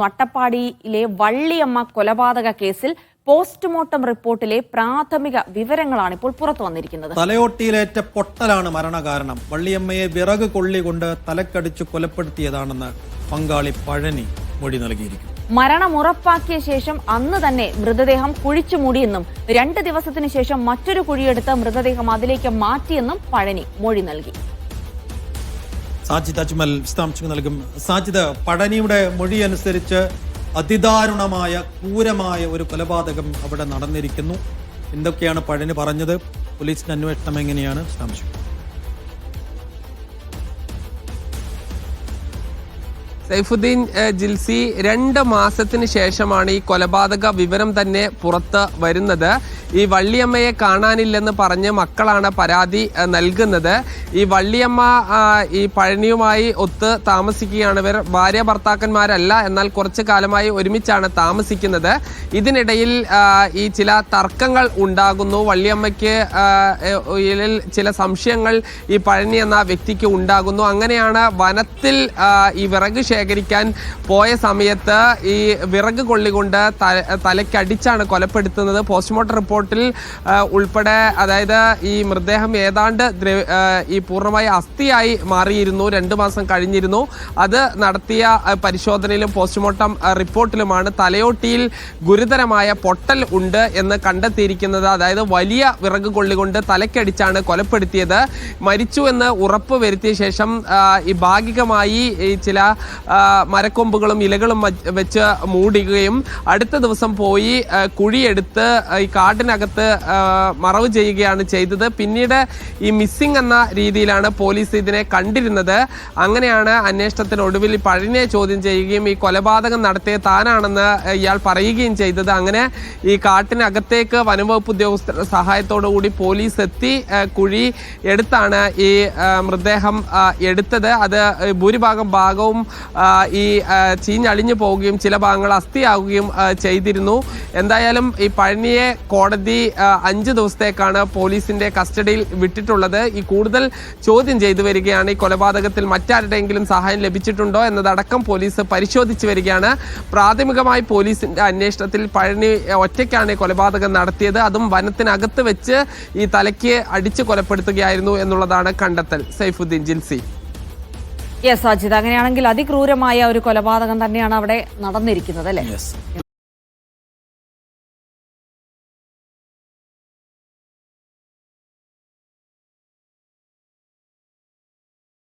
വട്ടപ്പാടിയിലെ വള്ളിയമ്മ കൊലപാതക കേസിൽ പോസ്റ്റ്മോർട്ടം റിപ്പോർട്ടിലെ പ്രാഥമിക വിവരങ്ങളാണ് ഇപ്പോൾ പുറത്തു വന്നിരിക്കുന്നത്. തലയോട്ടിയിലേറ്റ പൊട്ടലാണ് മരണകാരണം. വള്ളിയമ്മയെ വിറക് കൊള്ളികൊണ്ട് തലക്കടിച്ചു കൊലപ്പെടുത്തിയതാണെന്ന് പങ്കാളി പഴനി മൊഴി നൽകിയിരിക്കുന്നു. മരണം ഉറപ്പാക്കിയ ശേഷം അന്ന് തന്നെ മൃതദേഹം കുഴിച്ചു മൂടിയെന്നും രണ്ട് ദിവസത്തിന് ശേഷം മറ്റൊരു കുഴിയെടുത്ത് മൃതദേഹം അതിലേക്ക് മാറ്റിയെന്നും പഴനി മൊഴി നൽകി. സാജിദ് അജ്മൽ വിശദാംശങ്ങൾ നൽകും. സാജിദ് പഠനിയുടെ മൊഴി അനുസരിച്ച് അതിദാരുണമായ ക്രൂരമായ ഒരു കൊലപാതകം അവിടെ നടന്നിരിക്കുന്നു. എന്തൊക്കെയാണ് പഴനി പറഞ്ഞത്? പോലീസിന്റെ അന്വേഷണം എങ്ങനെയാണ്? വിശദാംശം സൈഫുദ്ദീൻ ജിൽസി രണ്ട് മാസത്തിന് ശേഷമാണ് ഈ കൊലപാതക വിവരം തന്നെ പുറത്ത് വരുന്നത്. ഈ വള്ളിയമ്മയെ കാണാനില്ലെന്ന് പറഞ്ഞ് മക്കളാണ് പരാതി നൽകുന്നത്. ഈ വള്ളിയമ്മ ഈ പഴനിയുമായി ഒത്ത് താമസിക്കുകയാണ്. ഇവർ ഭാര്യ ഭർത്താക്കന്മാരല്ല എന്നാൽ കുറച്ചു കാലമായി ഒരുമിച്ചാണ് താമസിക്കുന്നത്. ഇതിനിടയിൽ ഈ ചില തർക്കങ്ങൾ ഉണ്ടാകുന്നു. വള്ളിയമ്മയ്ക്ക് ചില സംശയങ്ങൾ ഈ പഴനി എന്ന വ്യക്തിക്ക് ഉണ്ടാകുന്നു. അങ്ങനെയാണ് വനത്തിൽ ഈ വിറക് ശേഖരിക്കാൻ പോയ സമയത്ത് ഈ വിറക് കൊള്ളികൊണ്ട് തലയ്ക്കടിച്ചാണ് കൊലപ്പെടുത്തുന്നത്. പോസ്റ്റ്മോർട്ടം റിപ്പോർട്ടിൽ ഉൾപ്പെടെ അതായത് ഈ മൃതദേഹം ഏതാണ്ട് ഈ പൂർണമായി അസ്ഥിയായി മാറിയിരുന്നു രണ്ടു മാസം കഴിഞ്ഞിരുന്നു. അത് നടത്തിയ പരിശോധനയിലും പോസ്റ്റ്മോർട്ടം റിപ്പോർട്ടിലുമാണ് തലയോട്ടിയിൽ ഗുരുതരമായ പൊട്ടൽ ഉണ്ട് എന്ന് കണ്ടെത്തിയിരിക്കുന്നത്. അതായത് വലിയ വിറക് കൊള്ളികൊണ്ട് തലക്കടിച്ചാണ് കൊലപ്പെടുത്തിയത്. മരിച്ചു എന്ന് ഉറപ്പ് വരുത്തിയ ശേഷം ഈ ഭാഗികമായി ചില മരക്കൊമ്പുകളും ഇലകളും വെച്ച് മൂടുകയും അടുത്ത ദിവസം പോയി കുഴിയെടുത്ത് ഈ കാടിനകത്ത് ആ, മറവ് ചെയ്യുകയാണ് ചെയ്തത്. പിന്നീട് ഈ മിസ്സിംഗ് എന്ന രീതിയിലാണ് പോലീസ് ഇതിനെ കണ്ടിരുന്നത്. അങ്ങനെയാണ് അന്വേഷണത്തിനൊടുവിൽ പഴനിയെ ചോദ്യം ചെയ്യുകയും ഈ കൊലപാതകം നടത്തിയ താനാണെന്ന് ഇയാൾ പറയുകയും ചെയ്തത്. അങ്ങനെ ഈ കാട്ടിനകത്തേക്ക് വനംവകുപ്പ് ഉദ്യോഗസ്ഥരുടെ സഹായത്തോടു കൂടി പോലീസ് എത്തി കുഴി എടുത്താണ് ഈ മൃതദേഹം എടുത്തത്. അത് ഭൂരിഭാഗം ഭാഗവും ഈ ചീഞ്ഞളിഞ്ഞു പോവുകയും ചില ഭാഗങ്ങൾ അസ്ഥിയാവുകയും ചെയ്തിരുന്നു. എന്തായാലും ഈ പഴനിയെ കോടതി ആ, അഞ്ച് ദിവസത്തേക്കാണ് പോലീസിന്റെ കസ്റ്റഡിയിൽ വിട്ടിട്ടുള്ളത്. ഈ കൂടുതൽ ചോദ്യം ചെയ്തു വരികയാണ്. ഈ കൊലപാതകത്തിൽ മറ്റാരുടെയെങ്കിലും സഹായം ലഭിച്ചിട്ടുണ്ടോ എന്നതടക്കം പോലീസ് പരിശോധിച്ചു വരികയാണ്. പ്രാഥമികമായി പോലീസിന്റെ അന്വേഷണത്തിൽ പഴനി ഒറ്റയ്ക്കാണ് ഈ കൊലപാതകം നടത്തിയത്. അതും വനത്തിനകത്ത് വെച്ച് ഈ തലയ്ക്ക് അടിച്ച് കൊലപ്പെടുത്തുകയായിരുന്നു എന്നുള്ളതാണ് കണ്ടെത്തൽ. സൈഫുദ്ദീൻ ജിൽസി യെസ് അജിത്. അങ്ങനെയാണെങ്കിൽ അതിക്രൂരമായ ഒരു കൊലപാതകം തന്നെയാണ് അവിടെ നടന്നിരിക്കുന്നത് അല്ലേ? യെസ്